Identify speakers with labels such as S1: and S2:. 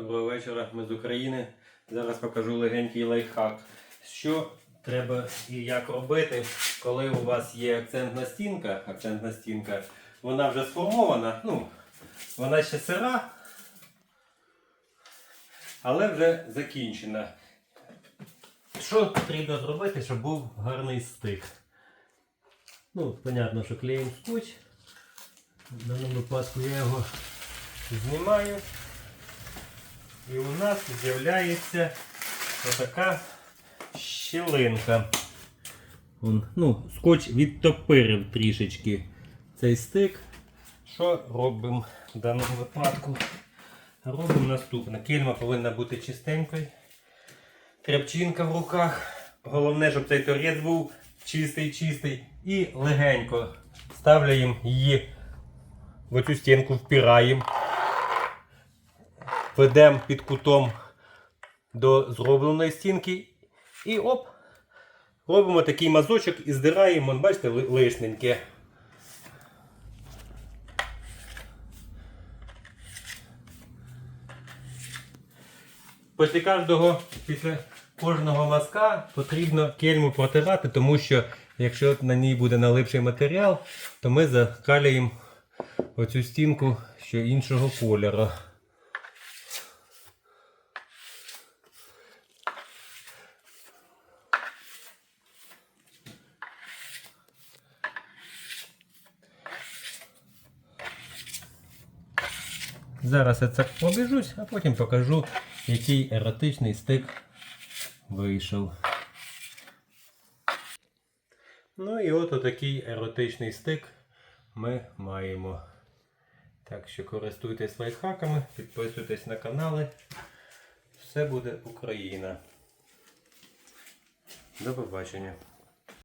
S1: Доброго вечора, ми з України. Зараз покажу легенький лайфхак. Що треба і як робити, коли у вас є акцентна стінка. Акцентна стінка, вона вже сформована, ну, вона ще сира, але вже закінчена. Що потрібно зробити, щоб був гарний стик? Ну, понятно, що клеїм скотч. В даному випадку я його знімаю. І у нас з'являється отака щілинка. Вон, ну, скотч відтопирив трішечки цей стик. Що робимо в даному випадку? Робимо наступне. Кельма повинна бути чистенькою. Тряпчинка в руках. Головне, щоб цей торець був чистий-чистий. І легенько ставляємо її в оцю стінку, впираємо ведемо під кутом до зробленої стінки і оп! Робимо такий мазочок і здираємо, бачите, лишненьке. Після кожного, після кожного мазка потрібно кельму протирати, тому що якщо на ній буде налипший матеріал, то ми закалюємо оцю стінку ще іншого кольору. Зараз я це пробіжусь, а потім покажу, який еротичний стик вийшов. Ну і от отакий еротичний стик ми маємо. Так що користуйтесь лайфхаками, підписуйтесь на канали. Все буде Україна. До побачення.